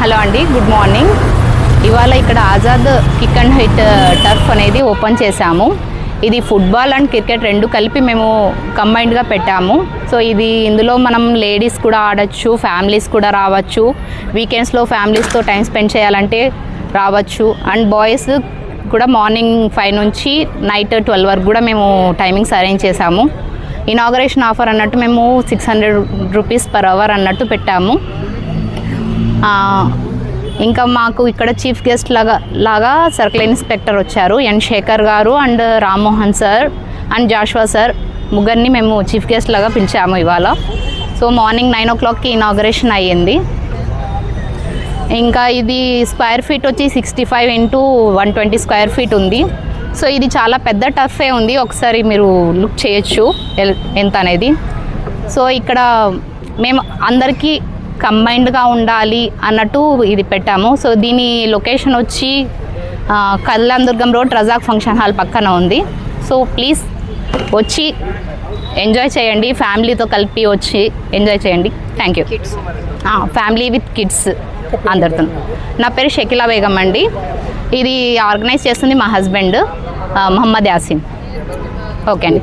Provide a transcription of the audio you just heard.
Hello అండి good morning. ఇవాళ ఇక్కడ Azad kick and height turf అనేది ఓపెన్ చేశాము. ఇది ఫుట్బాల్ అండ్ క్రికెట్ రెండు కలిపి మేము కంబైన్డ్గా పెట్టాము. సో ఇది ఇందులో మనం లేడీస్ కూడా ఆడచ్చు ఫ్యామిలీస్ కూడా రావచ్చు. వీకెండ్స్లో ఫ్యామిలీస్తో టైం స్పెండ్ చేయాలంటే రావచ్చు. అండ్ బాయ్స్ కూడా మార్నింగ్ ఫైవ్ నుంచి నైట్ ట్వెల్వ్ వరకు కూడా మేము టైమింగ్స్ అరేంజ్ చేశాము. ఇనాగరేషన్ ఆఫర్ అన్నట్టు మేము six hundred rupees per hour అన్నట్టు పెట్టాము. ఇంకా మాకు ఇక్కడ చీఫ్ గెస్ట్ లాగా లాగా సర్కిల్ ఇన్స్పెక్టర్ వచ్చారు N Shekhar garu and Rammohan sir and Joshua sir. ముగ్గురిని మేము చీఫ్ గెస్ట్ లాగా పిలిచాము ఇవాళ. సో మార్నింగ్ నైన్ ఓ క్లాక్కి ఇనాగరేషన్ అయ్యింది. ఇంకా ఇది స్క్వేర్ ఫీట్ వచ్చి sixty five into one twenty square feet ఉంది. సో ఇది చాలా పెద్ద టఫే ఉంది. ఒకసారి మీరు లుక్ చేయొచ్చు ఎల్- ఎంత అనేది. సో ఇక్కడ మేము అందరికీ కంబైన్డ్గా ఉండాలి అన్నట్టు ఇది పెట్టాము. సో దీని లొకేషన్ వచ్చి ఆ, Kalyan Durgam road Razak function hall పక్కన ఉంది. సో ప్లీజ్ వచ్చి ఎంజాయ్ చేయండి. ఫ్యామిలీతో కలిపి వచ్చి ఎంజాయ్ చేయండి. Thank you family with kids అందరితో. నా పేరు షకిలా బేగం అండి. ఇది ఆర్గనైజ్ చేస్తుంది మా హస్బెండ్ మహమ్మద్ యాసిన్. ఓకే అండి.